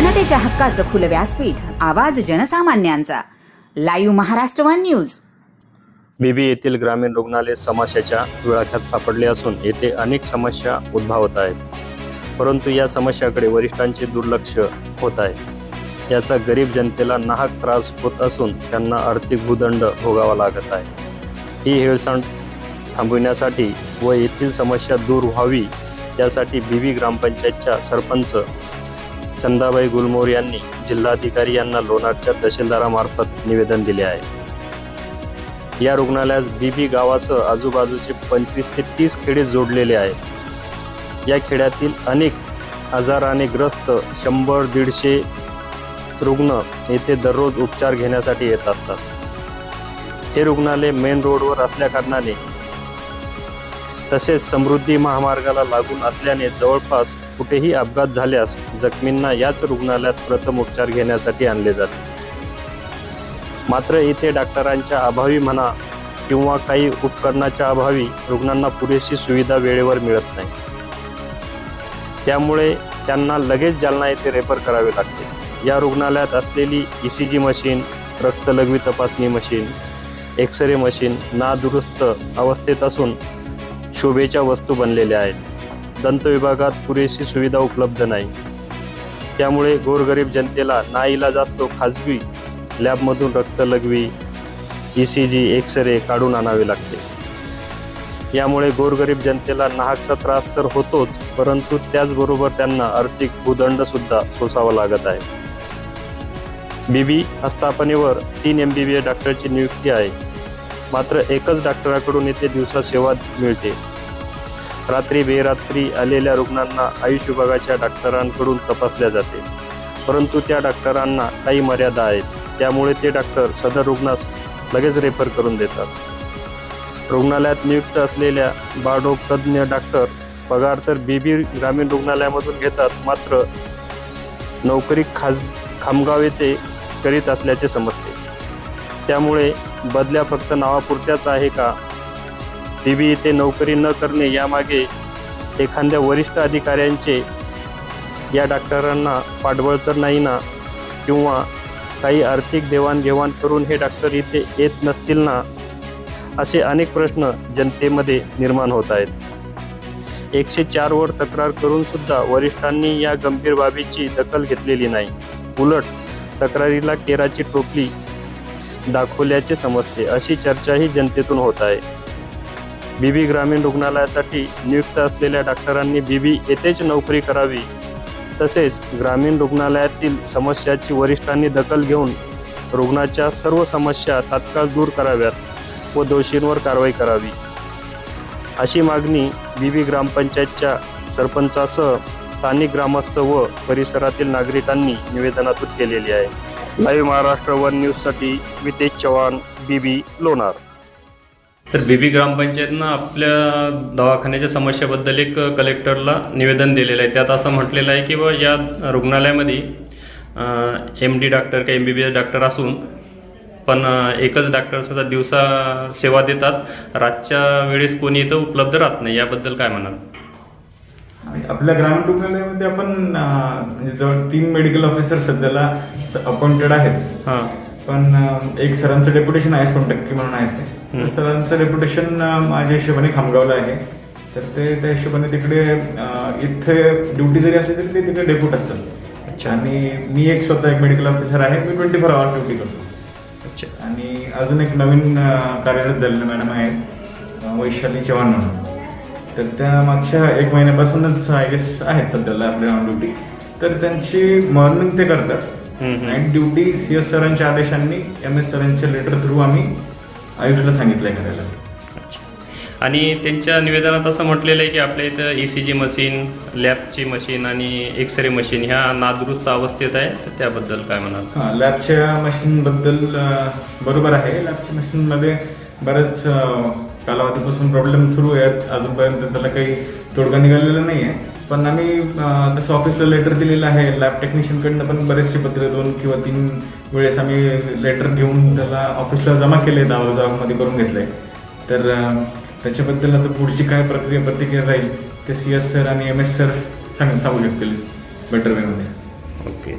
जनतेच्या हक्काचं खुलं व्यासपीठ आवाज जनसामान्यांचा. Live Maharashtra one news. Bibi येथील ग्रामीण रुग्णालय समस्याच्या विळाख्यात सापडले असून येथे अनेक समस्या उद्भवत आहेत. परंतु या समस्याकडे वरिष्ठांचे दुर्लक्ष होत आहे. याचा गरीब जनतेला नाहक त्रास होत असून त्यांना आर्थिक भूदंड भोगावा लागत आहे. ही हेळसांड थांबविण्यासाठी व येथील समस्या दूर व्हावी यासाठी बीबी ग्रामपंचायतच्या सरपंच चंदाबाई गुलमोर यांनी जिल्हाधिकारी यांना लोणारच्या तहसीलदारामार्फत निवेदन दिले आहे. या रुग्णालयास बीबी गावासह आजूबाजूचे पंचवीस ते तीस खेडे जोडलेले आहेत. या खेड्यातील अनेक आजाराने ग्रस्त शंभर दीडशे रुग्ण येथे दररोज उपचार घेण्यासाठी येत असतात. हे रुग्णालय मेन रोडवर असल्याकारणाने तसेच समृद्धी महामार्गाला लागून असल्याने जवळपास कुठेही अपघात झाल्यास जखमींना याच रुग्णालयात प्रथम उपचार घेण्यासाठी आणले जाते. मात्र इथे डॉक्टरांच्या अभावी म्हणा किंवा काही उपकरणाच्या अभावी रुग्णांना पुरेशी सुविधा वेळेवर मिळत नाही. त्यामुळे त्यांना लगेच जालना येथे रेफर करावे लागते. या रुग्णालयात असलेली ई सी जी मशीन रक्तलघवी तपासणी मशीन एक्स रे मशीन नादुरुस्त अवस्थेत असून शोभेच्या वस्तू बनलेल्या आहेत. दंत विभागात पुरेशी सुविधा उपलब्ध नाही. त्यामुळे गोरगरीब जनतेला नाईलाज असतो खाजगी लॅबमधून रक्त लघवी E C G X ray काढून आणावे लागते. यामुळे गोरगरीब जनतेला नाहकचा त्रास तर होतोच परंतु त्याचबरोबर त्यांना आर्थिक भूदंड सुद्धा सोसावा लागत आहे. बीबी आस्थापनेवर तीन एम बी बी एस डॉक्टरची नियुक्ती आहे. मात्र एकच डॉक्टराकडून येथे दिवसा सेवा मिळते. रात्री बेरात्री आलेल्या रुग्णांना आयुष विभागाच्या डॉक्टरांकडून तपासल्या जाते. परंतु त्या डॉक्टरांना काही मर्यादा आहेत. त्यामुळे ते डॉक्टर सदर रुग्णास लगेच रेफर करून देतात. रुग्णालयात नियुक्त असलेल्या बाळरोग डॉक्टर पगार तर बीबी ग्रामीण रुग्णालयामधून घेतात. मात्र नोकरी खाज खामगाव येथे करीत असल्याचे समजते. त्यामुळे बदल्या फक्त नावापुरत्याच आहे का? बीबी येथे नोकरी न करणे यामागे एखाद्या वरिष्ठ अधिकाऱ्यांचे या डॉक्टरांना पाठबळ तर नाही ना किंवा काही आर्थिक देवाणघेवाण करून हे डॉक्टर इथे येत नसतील ना असे अनेक प्रश्न जनतेमध्ये निर्माण होत आहेत. एकशे चारवर तक्रार करूनसुद्धा वरिष्ठांनी या गंभीर बाबीची दखल घेतलेली नाही. उलट तक्रारीला केराची टोपली दाखवल्याचे समजते अशी चर्चाही जनतेतून होत आहे. बीबी ग्रामीण रुग्णालयासाठी नियुक्त असलेल्या डॉक्टरांनी बीबी येथेच नोकरी करावी. तसेच ग्रामीण रुग्णालयातील समस्याची वरिष्ठांनी दखल घेऊन रुग्णाच्या सर्व समस्या तात्काळ दूर कराव्यात व दोषींवर कारवाई करावी. अशी मागणी बीबी ग्रामपंचायतच्या सरपंचासह स्थानिक ग्रामस्थ व परिसरातील नागरिकांनी निवेदनातून केलेली आहे. लाईव्ह महाराष्ट्र वन न्यूजसाठी वितेश चव्हाण बीबी लोणार. तर बीबी ग्रामपंचायतनं आपल्या दवाखान्याच्या समस्येबद्दल एक कलेक्टरला निवेदन दिलेलं आहे. त्यात असं म्हटलेलं आहे की बा या रुग्णालयामध्ये एम डी डॉक्टर का M B B S doctor असून पण एकच डॉक्टर सुद्धा दिवसा सेवा देतात. रातच्या वेळेस कोणी इथं उपलब्ध राहत नाही. याबद्दल काय म्हणाल? आपल्या ग्रामीण रुग्णालयामध्ये आपण म्हणजे जवळ तीन मेडिकल ऑफिसर सध्याला अपॉइंटेड आहेत. हां. पण एक सरांचं डेप्युटेशन आहे सोन टक्के म्हणून आहेत ते. सरांचं डेप्युटेशन माझ्या हिशोबाने खामगावला आहे. तर ते त्या हिशोबाने तिकडे इथे ड्युटी जरी असली तरी ते तिकडे डेप्युट असतात. अच्छा. आणि मी एक स्वतः एक मेडिकल ऑफिसर आहे. मी ट्वेंटी फोर आवर ड्युटी करतो. अच्छा. आणि अजून एक नवीन कार्यरत झालेले मॅडम आहेत अं, वैशाली चव्हाण म्हणून. तर त्या मागच्या एक महिन्यापासूनच आय गेस आहेत सध्याला आपल्या ऑन ड्युटी तर त्यांची मॉर्निंग ते करतात. नाईट ड्युटी सी एस सरांच्या आदेशांनी एम एस सरांच्या लेटर थ्रू आम्ही आयुषला सांगितलंय करायला. आणि त्यांच्या निवेदनात असं म्हटलेलं आहे की आपल्या इथं ई सी जी मशीन लॅबची मशीन आणि एक्स रे मशीन ह्या नादुरुस्त अवस्थेत आहे तर त्याबद्दल काय म्हणाल? हां लॅबच्या मशीनबद्दल बरोबर आहे. लॅबच्या मशीनमध्ये बऱ्याच कालावधीपासून प्रॉब्लेम सुरू आहेत. अजूनपर्यंत त्याला काही तोडगा निघालेला नाही आहे पण आम्ही तसं ऑफिसला लेटर दिलेलं आहे. लॅब टेक्निशियनकडनं पण बरेचसे पत्र दोन किंवा तीन वेळेस आम्ही लेटर घेऊन त्याला ऑफिसला जमा केले दावाजामध्ये करून घेतले तर त्याच्याबद्दल आता पुढची काय प्रक्रिया प्रतिक्रिया राहील ते सी एस सर आणि एम एस सर सांग सांगू शकतील बेटर वेमध्ये ओके